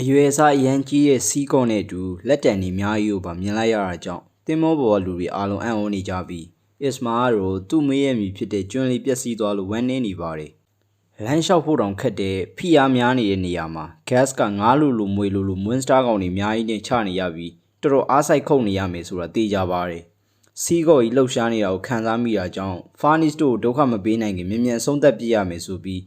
အရွယ်အစားအရန်ကြီးတဲ့စီးကော့နဲ့အတူလက်တံနေအများကြီးကိုပါမြင်လိုက်ရတာကြောင့်တင်မောပေါ်ကလူတွေအားလုံးအံ့ဩနေကြပြီးအစ္စမာကတော့သူ့မေးရမည်ဖြစ်တဲ့ကျွန်းလေးပျက်စီးသွားလို့ဝမ်းနည်းနေပါတယ်။လမ်းလျှောက်ဖို့တောင်ခက်တဲ့ဖိအားများနေတဲ့နေရာမှာ gas ကငားလူလူမွေလူလူ monster ကောင်တွေအများကြီးနဲ့ချနေရပြီးတော်တော်အားစိုက်ခုန်နေရမယ်ဆိုတာသိကြပါတယ်။စီးကော့ကြီးလှုပ်ရှားနေတာကိုခံစားမိတာကြောင့် Farnis တို့ကိုဒုက္ခမပေးနိုင်ခင်မြ мян ဆုံးသက်ပြစ်ရမယ်ဆိုပြီး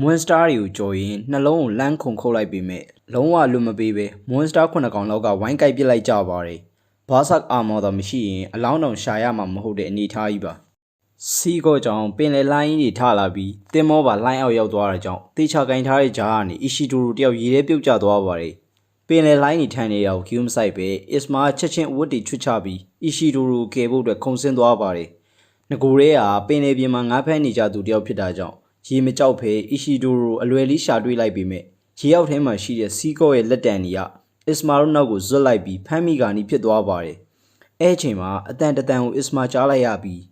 Monster တွေကိုကြော်ရင်နှလုံးကိုလန်းခုန်ခုတ်လိုက်ပေမဲ့လုံးဝလွတ်မပေးပဲ Monster ခုနှစ်ကောင်လောက်ကဝိုင်းကိုက်ပစ်လိုက်ကြပါတယ်။ဘာဆက်အာမော်တော့မရှိရင်အလောင်းတောင်ရှာရမှာမဟုတ်တဲ့အနေအထားကြီးပါ။စီကောကြောင့်ပင်လယ်လိုင်းကြီးတွေထလာပြီးတင်မောပါလိုင်းအောက်ရောက်သွားတာကြောင့်တေချာကင်ထားတဲ့ဂျားကနေအီရှီဒိုရိုတယောက်ရေထဲပြုတ်ကျသွားပါတယ်။ပင်လယ်လိုင်းကြီးထန်နေရောက်ကျူးမဆိုင်ပဲအစ္စမာချက်ချင်းအဝတ်တွေချွတ်ချပြီးအီရှီဒိုရိုကယ်ဖို့အတွက်ခုန်ဆင်းသွားပါတယ်။ငကိုရဲကပင်လယ်ပြင်မှာငါးဖက်နေကြသူတယောက်ဖြစ်တာကြောင့် ရေမကြောက်ဖဲအီရှီဒိုရိုအလွယ်လေးရှာတွေ့လိုက်ပေမဲ့ရေရောက်ထဲမှာရှိတဲ့စီကောရဲ့လက်တံကြီးကအစ္စမာတို့နောက်ကိုဇွတ်လိုက်ပြီးဖမ်းမိကန်နီဖြစ်သွားပါတယ်။အဲအချိန်မှာအတန်တတန်ကိုအစ္စမာကြားလိုက်ရပြီး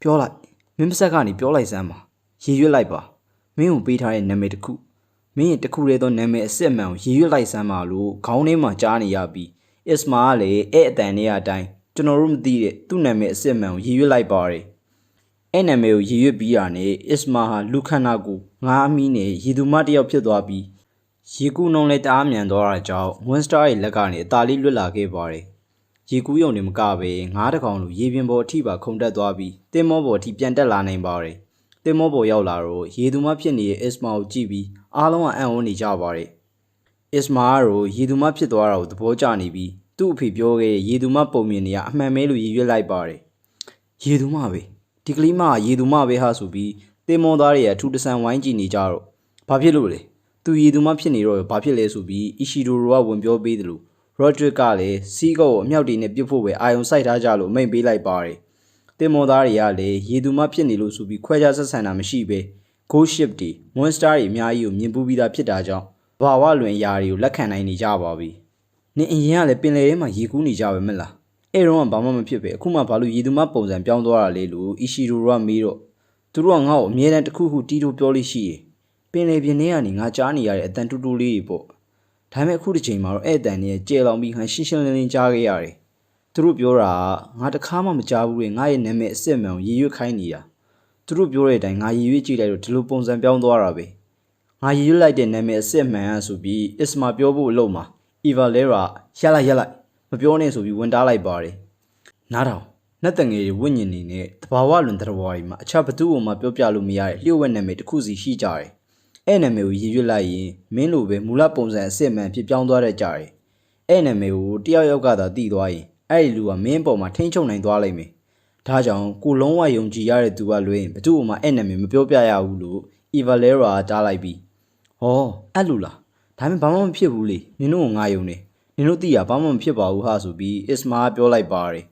ပြောလိုက်မင်းပါဆက်ကနေပြောလိုက်စမ်းပါရေရွတ်လိုက်ပါမင်းကိုပေးထားတဲ့နာမည်တစ်ခုမင်းရဲ့တစ်ခုတည်းသောနာမည်အစစ်အမှန်ကိုရေရွတ်လိုက်စမ်းပါလို့ခေါင်းထဲမှာကြားနေရပြီးအစ္စမာကလည်းအဲ့အတန်နဲ့အတိုင်းကျွန်တော်တို့မသိတဲ့သူ့နာမည်အစစ်အမှန်ကိုရေရွတ်လိုက်ပါတယ်။ အဲ့နာမည်ကိုရေရွတ်ပြီးတာနဲ့အစ္စမာဟာလူခန္ဓာကိုငါးအမီးနဲ့ရေသူမတစ်ယောက်ဖြစ်သွားပြီးရေကူးနှုံးလည်းတအားမြန်သွားတာကြောင့်ဝင်းစတာရဲ့လက်ကနေအသာလေးလွတ်လာခဲ့ပါတယ်။ရေကူးယုံနေမကပဲငါးတကောင်လိုရေပြင်ပေါ်အထိပါခုန်တက်သွားပြီးတင်းမောပေါ်အထိပြန်တက်လာနိုင်ပါတယ်။တင်းမောပေါ်ရောက်လာတော့ရေသူမဖြစ်နေတဲ့အစ္စမာကိုကြည့်ပြီးအားလုံးကအံ့ဩနေကြပါတယ်။အစ္စမာကတော့ရေသူမဖြစ်သွားတာကိုသဘောကျနေပြီးသူ့အဖေပြောခဲ့တဲ့ရေသူမပုံမြင်နေရအမှန်မဲလို့ရည်ရွယ်လိုက်ပါတယ်။ရေသူမပဲ ဒီကလေးမကရေသူမပဲဟာဆိုပြီးတင်းမောသားတွေကအထူးတဆန်ဝိုင်းကြည့်နေကြတော့ဘာဖြစ်လို့လဲ။သူရည်သူမဖြစ်နေတော့ဘာဖြစ်လဲဆိုပြီးအီရှီဒိုရိုကဝင်ပြောပေးတယ်လို့ရော့ဒရစ်ကလည်းစီးကောကိုအမြောက်တွေနဲ့ပြစ်ဖို့ပဲအာယုံစိုက်ထားကြလို့အမိန့်ပေးလိုက်ပါတယ်။တင်မောသားတွေကလည်းရည်သူမဖြစ်နေလို့ဆိုပြီးခွဲခြားဆက်ဆံတာမရှိပဲ Ghost Ship တွေ Monster တွေအများကြီးကိုမြင်ပူးပြီးသားဖြစ်တာကြောင့်ဘာဝလွင်အရာတွေကိုလက်ခံနိုင်နေကြပါပြီ။နင်အရင်ကလည်းပင်လယ်ထဲမှာရေကူးနေကြပဲမလား။ အဲ့တော့ကဘာမှမဖြစ်ပဲအခုမှဘာလို့ရည်သူမပုံစံပြောင်းသွားတာလဲလို့အီရှီဒိုရိုကမေးတော့သူတို့ကငါ့ကိုအမြဲတမ်းတစ်ခုခုတီးတိုးပြောလို့ရှိတယ်။ပင်လယ်ပြင်ထဲကနေငါကြားနေရတဲ့အတန်တူတူလေးတွေပေါ့။ဒါပေမဲ့အခုတစ်ချိန်မှာတော့အဲ့အတန်ကြီးကျေလောင်ပြီးဟန်ရှင်းရှင်းလင်းလင်းကြားခဲ့ရတယ်။သူတို့ပြောတာကငါတခါမှမကြားဘူးလေငါရဲ့နာမည်အစ်စ်မှန်ကိုရည်ရွယ်ခိုင်းနေတာ။သူတို့ပြောတဲ့အတိုင်းငါရည်ရွယ်ကြည့်လိုက်တော့ဒီလိုပုံစံပြောင်းသွားတာပဲ။ငါရည်ရွယ်လိုက်တဲ့နာမည်အစ်စ်မှန်อ่ะဆိုပြီးအစ္စမာပြောဖို့အလို့မှာအီဗာလဲရာရက်လိုက်ရက်လိုက် မပြောနဲ့ဆိုပြီးဝင်တားလိုက်ပါတယ်။နားထောင်နှက်တငယ်တွေဝိညာဉ်နေနဲ့တဘာဝလွန်တရဝါတွေမှာအခြားဘသူ့ကိုမှပြောပြလို့မရတဲ့လျှို့ဝှက်နာမည်တစ်ခုစီရှိကြတယ်။အဲ့နာမည်ကိုရည်ရွယ်လိုက်ရင်မင်းလိုပဲမူလပုံစံအစ်စ်မှန်ဖြစ်ပြောင်းသွားတတ်ကြတယ်။အဲ့နာမည်ကိုတယောက်ယောက်ကသာသိသွားရင်အဲ့ဒီလူကမင်းပေါ်မှာထိမ့်ချုပ်နိုင်သွားလိမ့်မယ်။ဒါကြောင့်ကိုလုံးဝယုံကြည်ရတဲ့သူကလွှဲရင်ဘသူ့မှအဲ့နာမည်မပြောပြရဘူးလို့ Evalera ကတားလိုက်ပြီးဟောအဲ့လူလားဒါမှဘာမှမဖြစ်ဘူးလေနင်တို့ကငါယုံနေ နင်တို့သိရဘာမှမဖြစ်ပါဘူးဟာဆိုပြီး Isma ပြောလိုက်ပါတယ်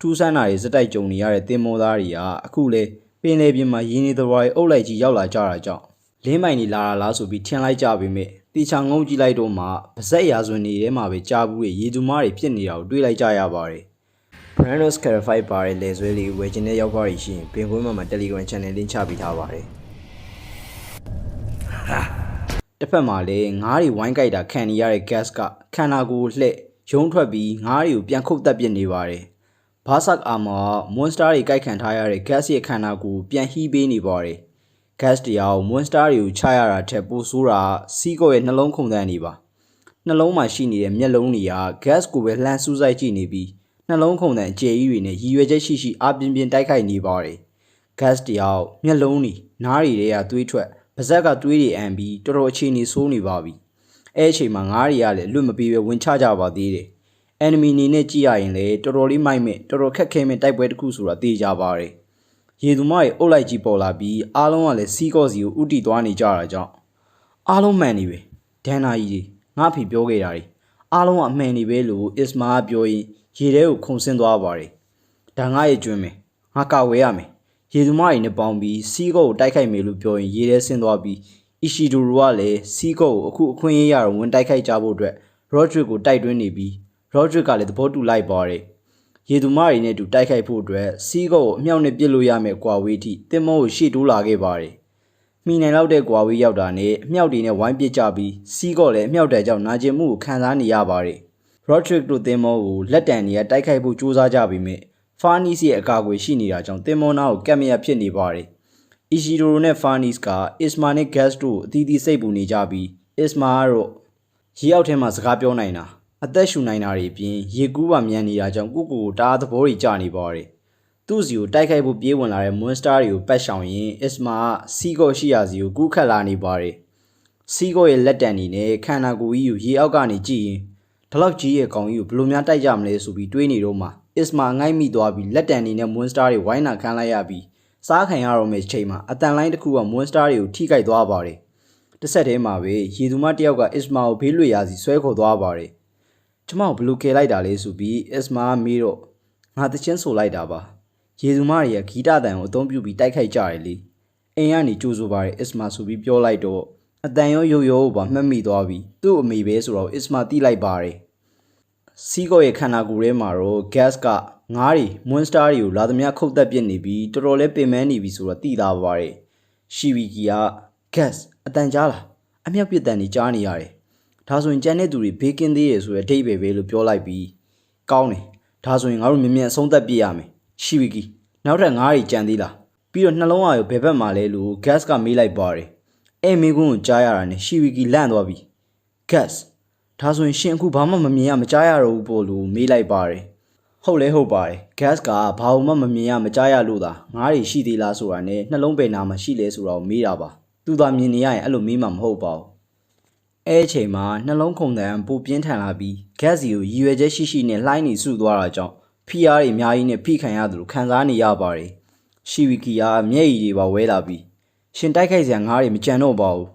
ထူးဆန်းတာတွေစက်တိုက်ကြုံနေရတဲ့တင်မောသားတွေကအခုလေပင်လေပြင်မှာရင်းနေတော်ရီအုပ်လိုက်ကြီးရောက်လာကြတာကြောင့်လင်းမိုင်ကြီးလာတာလားဆိုပြီးထင်လိုက်ကြပေမဲ့တီချာငုံကြည့်လိုက်တော့မှဗဇက်ရာဇဝင်တွေထဲမှာပဲကြားဘူးရဲ့ရေသူမားတွေဖြစ်နေတာကိုတွေးလိုက်ကြရပါတယ် Brandos Clarify ပါတဲ့လေဆွဲလေးဝယ်ခြင်းတဲ့ရောက်ပါရရှိရင်ပင်ကွင်းမှာမှာ Telegram Channel လင်းချပေးထားပါတယ် တစ်ဖက်မှာလည်းငားတွေဝိုင်းကြိုက်တာခံနေရတဲ့ gas ကခန္ဓာကိုယ်လှဲ့ရုံးထွက်ပြီးငားတွေကိုပြန်ခုတ်တက်ပစ်နေပါတယ်ဘာဆတ်အာမာမွန်စတာတွေကြိုက်ခံထားရတဲ့ gas ရဲ့ခန္ဓာကိုယ်ပြန်ဟီးပေးနေပါတယ် gas တရားကိုမွန်စတာတွေကိုချရတာထက်ပိုဆိုးတာစီးကော့ရဲ့နှလုံးခုန်တန်းနေပါနှလုံးမှာရှိနေတဲ့မျက်လုံးတွေက gas ကိုပဲလှမ်းစူးစိုက်ကြည့်နေပြီးနှလုံးခုန်တန်းအကျယ်ကြီးတွေနဲ့ရည်ရွယ်ချက်ရှိရှိအပြင်းပြင်းတိုက်ခိုက်နေပါတယ် gas တရားကိုမျက်လုံးတွေနားတွေတွေကသွေးထွက် ပါဇက်ကသွေးတွေအန်ပြီးတော်တော်အခြေအနေဆိုးနေပါပြီအဲအချိန်မှာငားတွေကလည်းလွတ်မပြေပဲဝင်ချကြပါသေးတယ် enemy နေနဲ့ကြည့်ရရင်လည်းတော်တော်လေးမိုက်မဲ့တော်တော်ခက်ခဲမဲ့တိုက်ပွဲတစ်ခုဆိုတာသိကြပါတယ်ရေသူမရဲ့အုပ်လိုက်ကြီးပေါ်လာပြီးအားလုံးကလည်းစီးကော့စီကိုဥတီသွားနေကြတာကြောင့်အားလုံးမှန်နေပဲဒန်နာကြီးတွေငါ့ဖေပြောခဲ့တာတွေအားလုံးကအမှန်နေပဲလို့အစ္စမာကပြောရင်ရေထဲကိုခုန်ဆင်းသွားပါတယ်ဒါငါရဲ့ကျွန်းမယ်ငါကာဝယ်ရမယ် ရေသူမတွေနဲ့ပေါင်းပြီးစီးကော့ကိုတိုက်ခိုက်မယ်လို့ပြောရင်ရေထဲဆင်းသွားပြီးအီရှီဒိုရိုကလည်းစီးကော့ကိုအခုအခွင့်အရေးရတော့ဝင်တိုက်ခိုက်ကြဖို့အတွက်ရော့ဒရစ်ကိုတိုက်တွန်းနေပြီးရော့ဒရစ်ကလည်းသဘောတူလိုက်ပါတယ်ရေသူမတွေနဲ့တူတိုက်ခိုက်ဖို့အတွက်စီးကော့ကိုအမြောက်နဲ့ပစ်လို့ရမယ်ကွာဝေးထိတင်မောကိုရှေ့တိုးလာခဲ့ပါတယ်မမိနိုင်လောက်တဲ့ကွာဝေးရောက်တာနဲ့အမြောက်တွေနဲ့ဝိုင်းပစ်ကြပြီးစီးကော့လည်းအမြောက်တဲကြောင့်နာကျင်မှုကိုခံစားနေရပါတယ်။ Roderick တို့တင်မောကိုလက်တံတွေကတိုက်ခိုက်ဖို့ကြိုးစားကြပြီးမြဲ Farnis ရဲ့အကာအကွယ်ရှိနေတာကြောင့်တင်မောနာကိုကက်မရဖြစ်နေပါတယ်။ Ishidoro နဲ့ Farnis က Isma နဲ့ Gas တို့ကိုအသီးသီးစိတ်ပူနေကြပြီး Isma ကတော့ရေအောက်ထဲမှာစကားပြောနိုင်တာအသက်ရှူနိုင်တာတွေအပြင်ရေကူးပါမြန်နေတာကြောင့်ကိုကိုကိုတအားသဘောတွေကျနေပါတယ်။သူ့စီကိုတိုက်ခိုက်ဖို့ပြေးဝင်လာတဲ့ Monster တွေကိုပတ်ရှောင်ရင် Isma ကစီကော့ရှိရာစီကိုကူးခတ်လာနေပါတယ်။စီကော့ရဲ့လက်တံနေနဲ့ခန္ဓာကိုယ်ကြီးကိုရေအောက်ကနေကြည့်ရင် ဒီလောက်ကြီးရဲ့ကောင်ကြီးကိုဘယ်လိုများတိုက်ကြမလဲဆိုပြီးတွေးနေတော့မှ Isma ငိုက်မိသွားပြီးလက်တံနေနဲ့ Monster တွေဝိုင်းနာခံလိုက်ရပြီးစားခံရတော့မယ့်ချိန်မှာအတန်လိုင်းတစ်ခုက Monster တွေကိုထိခိုက်သွားပါတယ်။တစ်ဆက်တည်းမှာပဲရေသူမတစ်ယောက်က Isma ကိုဘေးလွတ်ရာစီဆွဲခေါ်သွားပါတယ်။ကျမကိုဘယ်လိုကယ်လိုက်တာလဲဆိုပြီး Isma ကမေးတော့ငါတချင်းဆိုလိုက်တာပါ။ရေသူမတွေကဂီတတန်ကိုအသုံးပြုပြီးတိုက်ခိုက်ကြတယ်လေ။အိမ်ကနေကြိုးဆိုပါတယ် Isma ဆိုပြီးပြောလိုက်တော့ အတန်ရောရုပ်ရောပါမှတ်မိသွားပြီးသူ့အမေပဲဆိုတော့ Isma တိလိုက်ပါတယ်။စီကော့ရဲ့ခန္ဓာကိုယ်ထဲမှာတော့ gas ကငါးတွေ monster တွေကိုလာသမျှခုတ်သက်ပစ်နေပြီးတော်တော်လေးပင်ပန်းနေပြီဆိုတော့တိသားပါတယ်။ရှီဗီကီက gas အတန်ကြားလားအမြောက်ပစ်တန်နေကြားနေရတယ်။ဒါဆိုရင်ကြံတဲ့သူတွေဘေးကင်းသေးရဲ့ဆိုရအဓိပ္ပာယ်ပဲလို့ပြောလိုက်ပြီးကောင်းတယ်။ဒါဆိုရင်ငါတို့မြင်မြန်အဆုံးသတ်ပြစ်ရမယ်။ရှီဗီကီနောက်ထပ်ငါးတွေကြံသေးလား။ပြီးတော့နှလုံးအာရုံဘယ်ဘက်မှာလဲလို့ gas ကမေးလိုက်ပါတယ်။ အဲမင်းကွန်းကိုကြားရတာနဲ့ရှီဗီကီလန့်သွားပြီ။ gas ဒါဆိုရင်ရှင်အခုဘာမှမမြင်ရမကြားရတော့ဘူးပို့လို့မေးလိုက်ပါတယ်ဟုတ်လဲဟုတ်ပါတယ် gas ကဘာမှမမြင်ရမကြားရလို့သာငါးတွေရှိသေးလားဆိုတာနဲ့နှလုံးပယ်နာမှာရှိလဲဆိုတာကိုမေးတာပါသူသာမြင်နေရရင်အဲ့လိုမေးမှာမဟုတ်ပါဘူးအဲအချိန်မှာနှလုံးခုန်တန်ပိုပြင်းထန်လာပြီး gas စီကိုရည်ရွယ်ချက်ရှိရှိနဲ့လှိုင်းနေစုသွားတာကြောင့်ဖိအားတွေအများကြီးနဲ့ဖိခံရတယ်လို့ခံစားနေရပါတယ်ရှီဝီကီကမျက်ရည်တွေပါဝဲလာပြီး ရှင်တိုက်ခိုက်စရာငါးတွေမကြံတော့ပါဘူး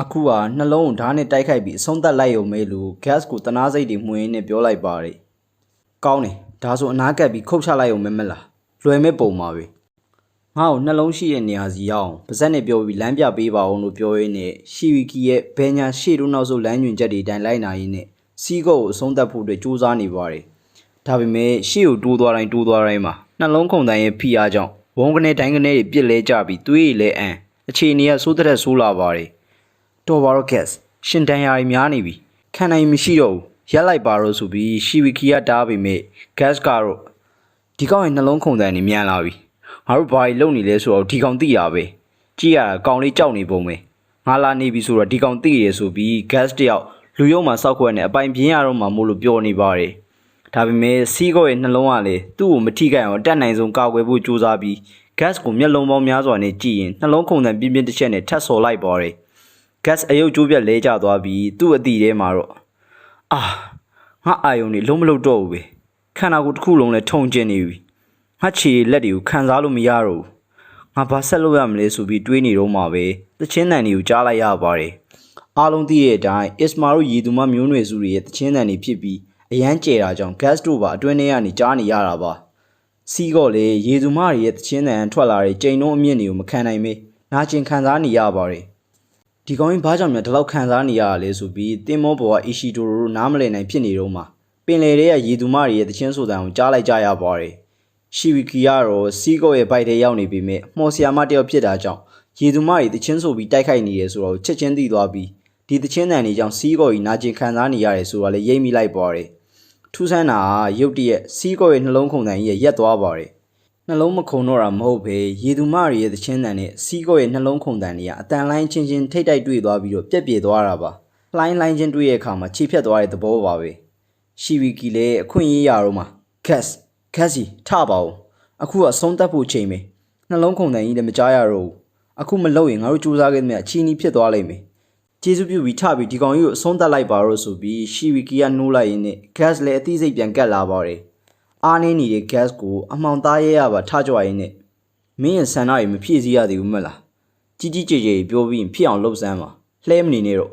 အခုကနှလုံးကိုဓာတ်နဲ့တိုက်ခိုက်ပြီးအဆုံးသတ်လိုက်ရုံပဲလို့ gas ကိုတနာစိတ်တွေမှွင်းနဲ့ပြောလိုက်ပါတယ်။ကောင်းတယ်ဒါဆိုအနာကပ်ပြီးခုတ်ချလိုက်ရုံမဲမလား။လွယ်မဲ့ပုံပါပဲ။ငါ့ကိုနှလုံးရှိတဲ့နေရာစီရောက်အောင်ပါဇက်နဲ့ပြောပြီးလမ်းပြပေးပါအောင်လို့ပြောရင်းနဲ့ရှီဝီကီရဲ့ဘဲညာရှေ့တို့နောက်ဆုတ်လမ်းညွှန်ချက်တွေတိုင်းလိုက်နာရင်းနဲ့စီးကုတ်ကိုအဆုံးသတ်ဖို့အတွက်စူးစမ်းနေပါတယ်။ဒါပေမဲ့ရှေ့ကိုတိုးသွားတိုင်းတိုးသွားတိုင်းမှာနှလုံးခုန်တန်ရဲ့ဖိအားကြောင့် ဝုန်းကနေတိုင်းကနေတွေပြစ်လဲကြပြီးသွေးရည်လဲအန်အခြေအနေကစိုးတဲ့ဆိုးလာပါတယ်။တော်ပါတော့ gas ရှင်တန်ရာတွေများနေပြီခံနိုင်မရှိတော့ဘူးရက်လိုက်ပါတော့ဆိုပြီးရှီဝီကီကတားပေမဲ့ gas ကတော့ဒီကောင်ရဲ့နှလုံးခုန်တန်နေမြန်လာပြီငါတို့ဘာကြီးလုံနေလဲဆိုတော့ဒီကောင်သိရပဲကြည့်ရတာကောင်လေးကြောက်နေပုံပဲငါလာနေပြီဆိုတော့ဒီကောင်သိရဆိုပြီး gas တယောက်လူရုံမှာစောက်ခွက်နဲ့အပိုင်ပြင်းရတော့မှမို့လို့ပြောနေပါတယ် ဒါပေမဲ့စီးကော့ရဲ့နှလုံးကလည်းသူ့ကိုမထိခိုက်အောင်တက်နိုင်ဆုံးကာကွယ်ဖို့ကြိုးစားပြီး gas ကိုမျက်လုံးပေါင်းများစွာနဲ့ကြည့်ရင်နှလုံးခုန်တန်ပြင်းပြင်းတစ်ချက်နဲ့ထပ်ဆော်လိုက်ပါတယ် gas အယုတ်ကျိုးပြက်လဲကျသွားပြီးသူ့အတီထဲမှာတော့အာငါအာယုံနေလုံးမလုံးတော့ဘူးပဲခန္ဓာကိုယ်တစ်ခုလုံးလဲထုံကျင်နေပြီငါခြေလက်တွေကိုခံစားလို့မရတော့ဘူးငါဘာဆက်လုပ်ရမလဲဆိုပြီးတွေးနေတော့မှပဲတချင်းတန်တွေကိုကြားလိုက်ရပါတယ်အားလုံးသိတဲ့အတိုင်း Isma တို့ရည်သူမမျိုးနွယ်စုတွေရဲ့တချင်းတန်တွေဖြစ်ပြီး အရန်ကျဲတာကြောင့် gas တို့ပါအတွင်းထဲကနေကြားနေရတာပါစီးတော့လေရေသူမတွေရဲ့တချင်းတန်ထွက်လာတဲ့ကြိမ်လုံးအမြင့်တွေကိုမခံနိုင်မေးနာကျင်ခံစားနေရပါတယ်ဒီကောင်ကြီးဘာကြောင့်များဒီလောက်ခံစားနေရတာလဲဆိုပြီးတင်းမောဘောကအီရှီတိုရိုတို့နားမလည်နိုင်ဖြစ်နေတော့မှပင်လေတွေကရေသူမတွေရဲ့တချင်းဆိုတန်ကိုကြားလိုက်ကြရပါတယ်ရှီဝီကီကတော့စီးကော့ရဲ့ဘိုက်ထဲရောက်နေပြီမဲ့မော်ဆီယာမတယောက်ဖြစ်တာကြောင့်ရေသူမတွေတချင်းဆိုပြီးတိုက်ခိုက်နေရဲဆိုတော့ချက်ချင်းသိသွားပြီးဒီတချင်းတန်တွေကြောင့်စီးကော့ကြီးနာကျင်ခံစားနေရတယ်ဆိုတာလည်းရိပ်မိလိုက်ပါတယ် ထူးဆန်းတာကရုတ်တရက်စီးကော့ရဲ့နှလုံးခုန်တန်ကြီးရဲ့ရက်သွားပါတယ်နှလုံးမခုန်တော့တာမဟုတ်ပဲရေသူမတွေရဲ့သချင်းတန်နဲ့စီးကော့ရဲ့နှလုံးခုန်တန်တွေကအတန်လိုင်းချင်းချင်းထိတ်တိုက်တွေ့သွားပြီးတော့ပြက်ပြေသွားတာပါလှိုင်းလိုင်းချင်းတွေ့ရဲ့အခါမှာခြေဖြတ်သွားတဲ့သဘောပါပဲရှီဝီကီလည်းအခွင့်အရေးရတော့မှာခက်စ်ခက်စီထပါအောင်အခုကအဆုံးသတ်ဖို့ချိန်ပဲနှလုံးခုန်တန်ကြီးလည်းမကြားရတော့ဘူးအခုမလုပ်ရင်ငါတို့စူးစမ်းခဲ့တဲ့မြတ်အချီနီးဖြစ်သွားလိမ့်မယ် ကျေးဇူးပြုပြီးထပြီးဒီကောင်ကြီးကိုအဆုံးသတ်လိုက်ပါတော့ဆိုပြီးရှီဝီကီကနှိုးလိုက်ရင်းနဲ့ဂတ်လည်းအသိစိတ်ပြန်ကတ်လာပါတယ်အားနေနေတဲ့ gas ကိုအမှောင်သားရဲရပါထကြွရင်းနဲ့မင်းရဲ့ဆန္ဒတွေမဖြည့်စည်းရသေးဘူးမလားကြီးကြီးကျယ်ကျယ်ပြောပြီးဖြစ်အောင်လှုပ်စမ်းပါလှဲမနေနဲ့တော့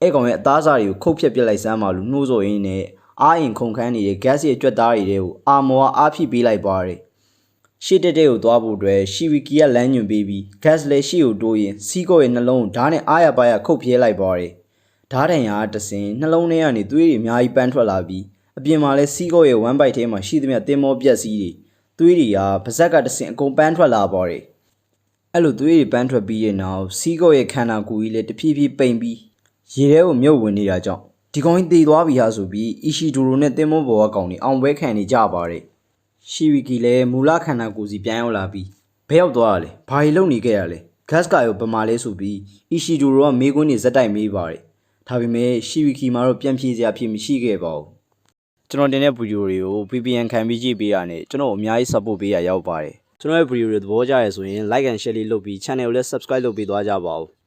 အဲ့ကောင်ရဲ့အသားစားတွေကိုခုတ်ဖြက်ပြစ်လိုက်စမ်းပါလို့နှိုးဆော်ရင်းနဲ့အာရင်ခုန်ခန်းနေတဲ့ gas ရဲ့ကြွက်သားတွေကိုအာမောကအားဖြည့်ပေးလိုက်ပါတယ် ရှေ့တက်တဲ့ကိုသွားဖို့အတွက်ရှီဝီကီကလမ်းညွှန်ပေးပြီး gas လည်းရှေ့ကိုတိုးရင်စီးကော့ရဲ့နှလုံးကိုဓာတ်နဲ့အားရပါရခုတ်ပြဲလိုက်ပါတယ်ဓာတ်တန်ရာတဆင်နှလုံးထဲကနေသွေးတွေအများကြီးပန်းထွက်လာပြီးအပြင်မှာလဲစီးကော့ရဲ့ဝမ်းပိုက်ထဲမှာရှိသမျှတင်မောပြက်စီးတွေသွေးတွေကပါဇက်ကတဆင်အကုန်ပန်းထွက်လာပါတယ်အဲ့လိုသွေးတွေပန်းထွက်ပြီးရဲ့နောက်စီးကော့ရဲ့ခန္ဓာကိုယ်ကြီးလည်းတဖြည်းဖြည်းပိန်ပြီးရေထဲကိုမြုပ်ဝင်နေတာကြောင့်ဒီကောင်ကြီးတည်သွားပြီဟာဆိုပြီးအီရှီဒိုရိုနဲ့တင်မောဘောကကောင်တွေအောင်ပွဲခံနေကြပါတယ် ရှီဝီကီလည်းမူလခန္ဓာကိုယ်စီပြန်ရောက်လာပြီးဘယ်ရောက်သွားရလဲဘာကြီးလုံနေခဲ့ရလဲဂတ်စကာရောပမာလဲဆိုပြီးအီရှီဒိုရိုကမေးခွန်းတွေဇက်တိုက်မေးပါတယ်ဒါပေမဲ့ရှီဝီကီမှာတော့ပြန်ပြေးစရာဖြစ်မရှိခဲ့ပါဘူးကျွန်တော်တင်တဲ့ဗီဒီယိုတွေကို VPN ခံပြီးကြည့်ပေးရတဲ့ကျွန်တော်အများကြီး support ပေးရရောက်ပါတယ်ကျွန်တော်ရဲ့ဗီဒီယိုတွေသဘောကျရဆိုရင် like and share လေးလုပ်ပြီး channel ကိုလည်း subscribe လုပ်ပေးသွားကြပါဦး